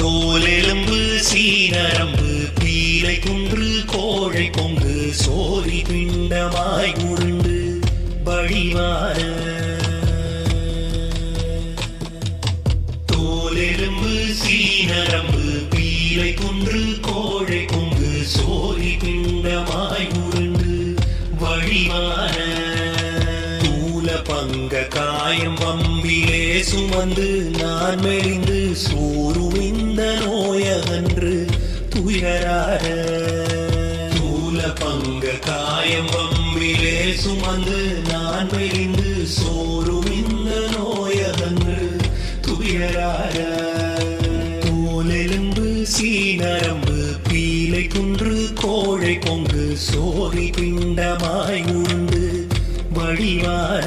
தோலெலும்பு சீனரம்பு பீலை குன்று கோழை கொங்கு சோதி பிண்டமாய் உருண்டு வழிவார தோலெலும்பு சீனரம்பு பீலை குன்று கோழை கொங்கு சோதி பிண்டமாய் உருண்டு வழிவார பங்க காயம் வம்பிலே சுமந்து நான் மெலிந்து சூரும் இந்த நோயகன்று துயரார. தூல பங்க காயம் வம்பிலே சுமந்து நான் மெலிந்து சோறும் இந்த நோயகன்று துயரார. தோலெலும்பு சீனரம்பு பீலை குன்று கோழை பொங்கு சோரி பிண்டமாய் உண்டு வழிவார.